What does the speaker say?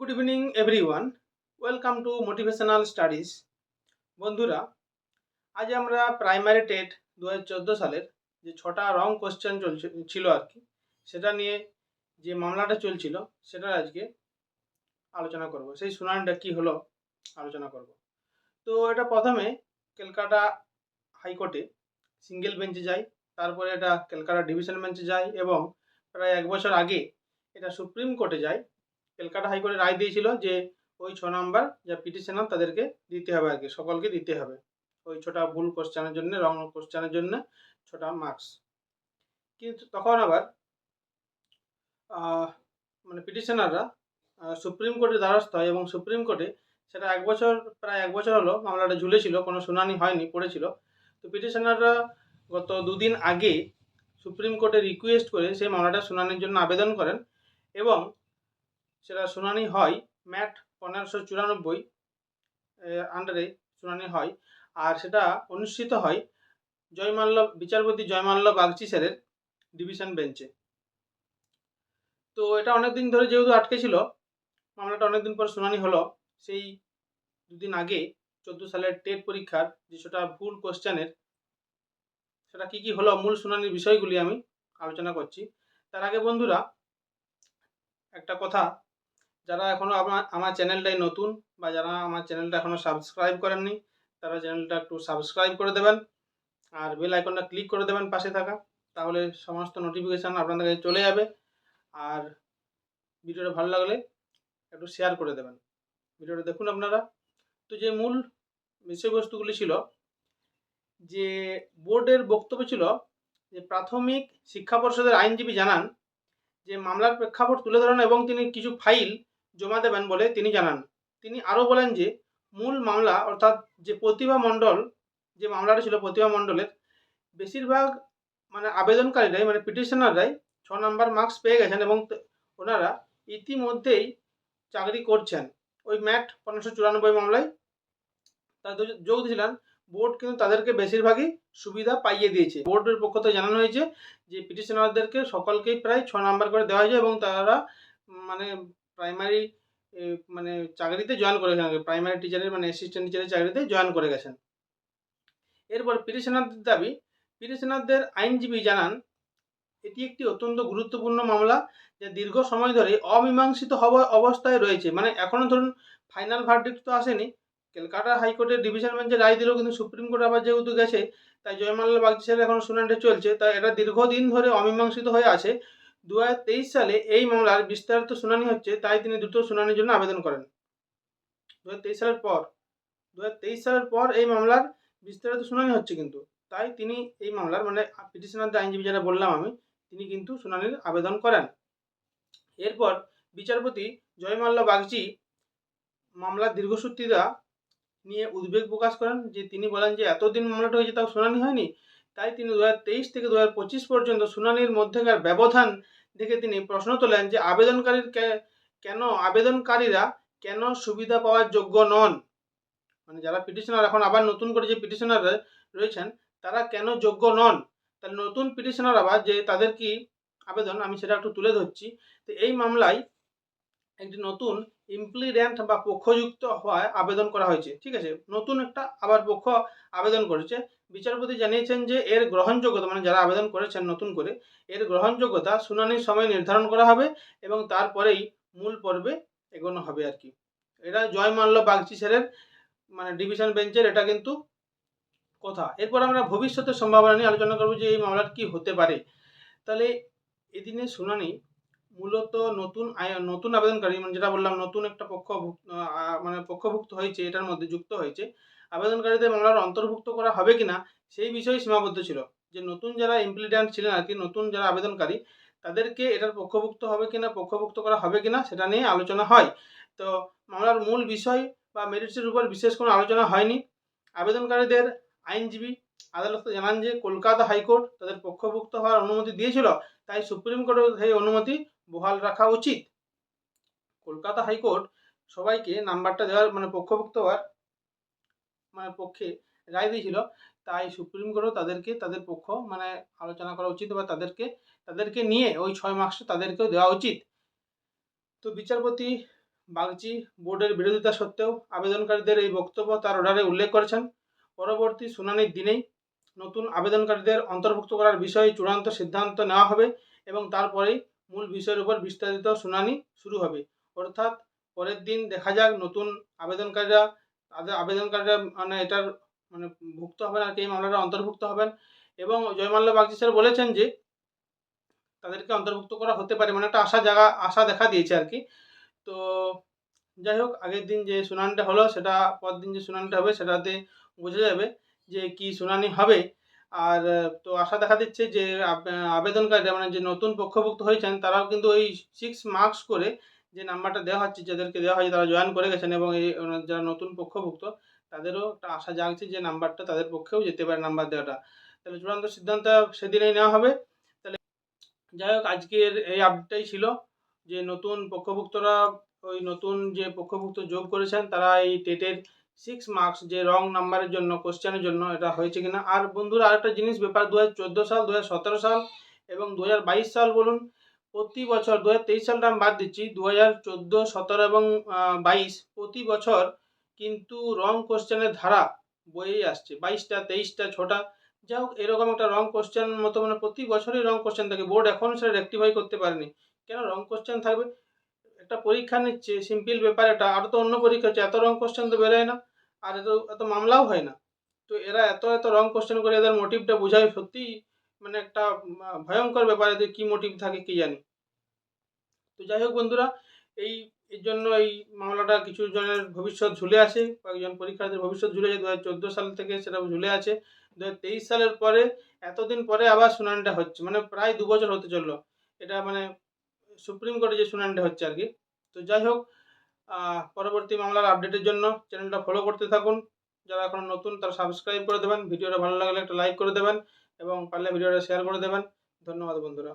Good evening everyone welcome to motivational studies বন্ধুরা, আজ আমরা প্রাইমারি টেট দু হাজার চোদ্দ সালের যে ছটা রং কোশ্চেন চলছে, ছিল আর কি, সেটা নিয়ে যে মামলাটা চলছিল সেটা আজকে আলোচনা করব। সেই শুনানিটা কী হলো, আলোচনা করব। তো এটা প্রথমে ক্যালকাটা হাইকোর্টে সিঙ্গেল বেঞ্চে যায়, তারপরে এটা ক্যালকাটা ডিভিশন বেঞ্চে যায় এবং প্রায় এক বছর আগে এটা সুপ্রিম কোর্টে যায় ক্যালকাটা হাইকোর্টে রায় দিয়েছিল যে ওই ছ নাম্বার যা পিটিশনার তাদেরকে দিতে হবে আর কি সকলকে দিতে হবে। ওই ছটা ভুল কোশ্চেনের জন্য রং কোশ্চেনের জন্য ছটা মার্কস কিন্তু তখন আবার মানে পিটিশনাররা সুপ্রিম কোর্টে দ্বারস্থ হয় এবং সুপ্রিম কোর্টে সেটা এক বছর, প্রায় এক বছর হলো, মামলাটা ঝুলেছিল, কোনো শুনানি হয়নি, পড়েছিল। তো পিটিশনাররা গত দুদিন আগে সুপ্রিম কোর্টে রিকোয়েস্ট করে সেই মামলাটা শুনানির জন্য আবেদন করেন এবং সেটা শুনানি হয়, ম্যাট পনেরোশো চুরানব্বই আন্ডারে শুনানি হয়। আর সেটা অনুষ্ঠিত হয় জয়মাল্য, বিচারপতি জয়মাল্য বাগচি স্যারের ডিভিশন বেঞ্চে তো এটা অনেক দিন ধরে যেহেতু আটকে ছিল, মামলাটা অনেকদিন পর শুনানি হলো, সেই দুদিন আগে চোদ্দ সালের টেট পরীক্ষার যে সেটা ভুল কোশ্চেনের, সেটা কি কি হলো, মূল শুনানির বিষয়গুলি আমি আলোচনা করছি। তার আগে বন্ধুরা, একটা কথা যারা এখনও আমার আমার চ্যানেলটাই নতুন বা যারা আমার চ্যানেলটা এখনও সাবস্ক্রাইব করেননি, তারা চ্যানেলটা একটু সাবস্ক্রাইব করে দেবেন আর বেল আইকনটা ক্লিক করে দেবেন পাশে থাকা, তাহলে সমস্ত নোটিফিকেশান আপনাদের কাছে চলে যাবে। আর ভিডিওটা ভালো লাগলে একটু শেয়ার করে দেবেন। ভিডিওটা দেখুন আপনারা। তো যে মূল বিষয়বস্তুগুলি ছিল, যে বোর্ডের বক্তব্য ছিল যে প্রাথমিক শিক্ষা পর্ষদের আইনজীবী জানান যে মামলার প্রেক্ষাপট তুলে ধরেন এবং তিনি কিছু ফাইল জমা দেবেন বলে তিনি জানান। তিনি আরও বলেন যে, মূল মামলা অর্থাৎ যে প্রতিভা মণ্ডল, যে মামলাটা ছিল প্রতিভা মণ্ডলের, বেশিরভাগ মানে আবেদনকারীরাই মানে পিটিশনাররাই ছ নম্বর মার্কস পেয়ে গেছেন এবং ওনারা ইতিমধ্যেই চাকরি করছেন। ওই ম্যাট পনেরোশো চুরানব্বই মামলায় তারা যোগ দিয়েছিলেন। বোর্ড কিন্তু তাদেরকে বেশিরভাগই সুবিধা পাইয়ে দিয়েছে। বোর্ডের পক্ষ থেকে জানানো হয়েছে যে, পিটিশনারদেরকে সকলকেই প্রায় ছ নম্বর করে দেওয়া হয়েছে এবং তারা মানে প্রাইমারি মানে চাকরিতে জয়েন করে গেছেন প্রাইমারি টিচারের মানে অ্যাসিস্ট্যান্ট টিচারের চাকরিতে জয়েন করে গেছেন। এরপর পিটিশনারদের দাবি পিটিশনারদের আইনজীবী জানান, এটি একটি অত্যন্ত গুরুত্বপূর্ণ মামলা যা দীর্ঘ সময় ধরে অমীমাংসিত হওয়া অবস্থায় রয়েছে। মানে এখনও ধরুন ফাইনাল ভার্ডিক্ট তো আসেনি। কলকাতা হাইকোর্টের ডিভিশন বেঞ্চে রায় দিলেও কিন্তু সুপ্রিম কোর্ট আবার যেহেতু গেছে, তাই জয়মাল্লা বাগচিসের এখন শুনানিটা চলছে তাই এটা দীর্ঘদিন ধরে অমীমাংসিত হয়ে আছে। দু হাজার তেইশ সালে এই মামলার বিস্তারিত শুনানি হচ্ছে, তাই তিনি দ্রুত শুনানির জন্য আবেদন করেন। দু হাজার তেইশ সালের পর দু হাজার তেইশ সালের পর এই মামলার বিস্তারিত শুনানি হচ্ছে কিন্তু। তাই তিনি এই মামলার মানে পিটিশনারদের আইনজীবী যারা বললাম আমি, তিনি কিন্তু শুনানির আবেদন করেন। এরপর বিচারপতি জয়মাল্য বাগচি মামলার দীর্ঘসূত্রিতা নিয়ে উদ্বেগ প্রকাশ করেন যে তিনি বলেন যে, এতদিন মামলাটা হয়েছে, তাও শুনানি হয়নি? তাই তিনি দু হাজার তেইশ থেকে দু হাজার পঁচিশ পর্যন্ত শুনানির মধ্যেকার ব্যবধান দেখে তিনি প্রশ্ন তোলেন যে আবেদনকারীর কেন আবেদনকারীরা কেন সুবিধা পাওয়ার যোগ্য নন? মানে যারা পিটিশনার এখন আবার নতুন করে যে পিটিশনার রয়েছেন, তারা কেন যোগ্য নন? তাহলে নতুন পিটিশনার আবার যে তাদের কি আবেদন, আমি সেটা একটু তুলে ধরছি। তো এই মামলায় একটি নতুন ইমপ্লিডেন্ট বা পক্ষযুক্ত হওয়ায় আবেদন করা হয়েছে, ঠিক আছে? নতুন একটা আবার পক্ষ আবেদন করেছে। বিচারপতি জানিয়েছেন যে এর গ্রহণযোগ্যতা মানে যারা আবেদন করেছেন নতুন করে, এর গ্রহণযোগ্যতা শুনানির সময় নির্ধারণ করা হবে এবং তারপরেই মূল পর্বে এগোনো হবে আর কি। এটা জয়মাল্য বাগচি স্যারের মানে ডিভিশন বেঞ্চের এটা কিন্তু কথা। এরপর আমরা ভবিষ্যতের সম্ভাবনা নিয়ে আলোচনা করব যে এই মামলার কি হতে পারে। তাহলে এদিনে শুনানি মূলত নতুন নতুন আবেদনকারী মানে যেটা বললাম, নতুন একটা পক্ষ মানে পক্ষভুক্ত হয়েছে, এটার মধ্যে যুক্ত হয়েছে। আবেদনকারীদের মামলার অন্তর্ভুক্ত করা হবে কিনা সেই বিষয়ে সীমাবদ্ধ ছিল। যে নতুন যারা ইমপ্লিডেন্ট ছিলেন আর কি, নতুন যারা আবেদনকারী, তাদেরকে এটার পক্ষভুক্ত হবে কিনা, পক্ষভুক্ত করা হবে কিনা সেটা নিয়ে আলোচনা হয়। তো মামলার মূল বিষয় বা মেরিটসের উপর বিশেষ কোনো আলোচনা হয়নি। আবেদনকারীদের আইনজীবী আদালতে জানান যে কলকাতা হাইকোর্ট তাদের পক্ষভুক্ত হওয়ার অনুমতি দিয়েছিল, তাই সুপ্রিম কোর্টের সেই অনুমতি বহাল রাখা উচিত। কলকাতা হাইকোর্ট সবাইকে নাম্বারটা দেওয়ার মানে পক্ষভুক্ত হওয়ার মানে পক্ষে রায় দিয়েছিল। তাই সুপ্রিম কোর্টও তাদেরকে, তাদের পক্ষ মানে আলোচনা করা উচিত বা তাদেরকে তাদেরকে নিয়ে ওই ছয় মার্কসটা তাদেরকেও দেওয়া উচিত। তো বিচারপতি বাগচি বোর্ডের বিরোধিতা সত্ত্বেও আবেদনকারীদের এই বক্তব্য তার অর্ডারে উল্লেখ করেছেন। পরবর্তী শুনানির দিনেই নতুন আবেদনকারীদের অন্তর্ভুক্ত করার বিষয়ে চূড়ান্ত সিদ্ধান্ত নেওয়া হবে এবং তারপরেই মূল বিষয়ের উপর বিস্তারিত শুনানি শুরু হবে। অর্থাৎ পরের দিন দেখা যাক নতুন আবেদনকারীরা তাদের আবেদনকারীরা মানে এটার মানে ভুক্ত হবেন আর কি, এই মামলাটা অন্তর্ভুক্ত হবেন। এবং জয়মাল্য বাগচি স্যার বলেছেন যে তাদেরকে অন্তর্ভুক্ত করা হতে পারে মানে একটা আশা জায়গা আশা দেখা দিয়েছে আর কি। তো যাই হোক, আগের দিন যে শুনানিটা হলো, সেটা পরের দিন যে শুনানিটা হবে, সেটাতে বোঝা যাবে যে কি শুনানি হবে। আর, তো আশা দেখা দিচ্ছে যে আব- আবেদনকারীরা মানে যে নতুন পক্ষভুক্ত হয়েছেন, তারাও কিন্তু ওই সিক্স মার্কস করে যে নাম্বারটা দেওয়া হচ্ছে, যাদেরকে দেওয়া হয়েছে তারা জয়েন করে গেছেন এবং এই যারা নতুন পক্ষভুক্ত, তাদেরও একটা আশা জাগছে যে নাম্বারটা তাদের পক্ষেও যেতে পারে নাম্বার দেওয়াটা। তাহলে চূড়ান্ত সিদ্ধান্ত সেদিনেই নেওয়া হবে। তাহলে যাই হোক, আজকের এই আপডেটটাই ছিল যে নতুন পক্ষভুক্তরা, ওই নতুন যে পক্ষভুক্ত যোগ করেছেন, তারা এই টেটের সিক্স মার্কস যে রং নাম্বারের জন্য, কোশ্চেনের জন্য এটা হয়েছে কিনা। আর বন্ধুরা, আরেকটা জিনিস, ব্যাপার দু হাজার চোদ্দ সাল দু হাজার সতেরো সাল এবং দু হাজার বাইশ সাল বলুন প্রতি বছর দু হাজার তেইশ সালটা বাদ দিচ্ছি, দু হাজার চোদ্দ, সতেরো এবং বাইশ, প্রতি বছর কিন্তু রং কোশ্চেনের ধারা বইয়েই আসছে। বাইশটা তেইশটা ছটা যাই হোক, এরকম একটা রং কোশ্চেন মতো মানে প্রতি বছরই রং কোশ্চেন থাকে। বোর্ড এখনও সেটা রেক্টিফাই করতে পারেনি। কেন রং কোশ্চেন থাকবে? একটা পরীক্ষা নিচ্ছে সিম্পল ব্যাপার এটা আরও তো অন্য পরীক্ষা হচ্ছে, এত রং কোশ্চেন তো বেরোয় না, আর এত এত মামলাও হয় না। তো এরা এত এত রং কোশ্চেন করে এদের মোটিভটা বোঝায় সত্যি মানে একটা ভয়ঙ্কর ব্যাপার, এদের কী মোটিভ থাকে কি জানি। তো যাই হোক বন্ধুরা, এই, এর জন্য এই মামলাটা কিছু জনের ভবিষ্যৎ ঝুলে আছে, কয়েকজন পরীক্ষার্থীর ভবিষ্যৎ ঝুলে আছে দু হাজার চোদ্দ সাল থেকে সেটা ঝুলে আছে। দু হাজার তেইশ সালের পরে, এতদিন পরে আবার শুনানিটা হচ্ছে মানে প্রায় দু বছর হতে চলল। এটা মানে সুপ্রিম কোর্টে যে শুনানিটা হচ্ছে আর কি। তো যাই হোক পরবর্তী মামলার আপডেটের জন্য চ্যানেলটা ফলো করতে থাকুন। যারা এখন নতুন, তারা সাবস্ক্রাইব করে দেবেন। ভিডিওটা ভালো লাগলে একটা লাইক করে দেবেন। এবং পারলে ভিডিওটা শেয়ার করে দেবেন। ধন্যবাদ বন্ধুরা।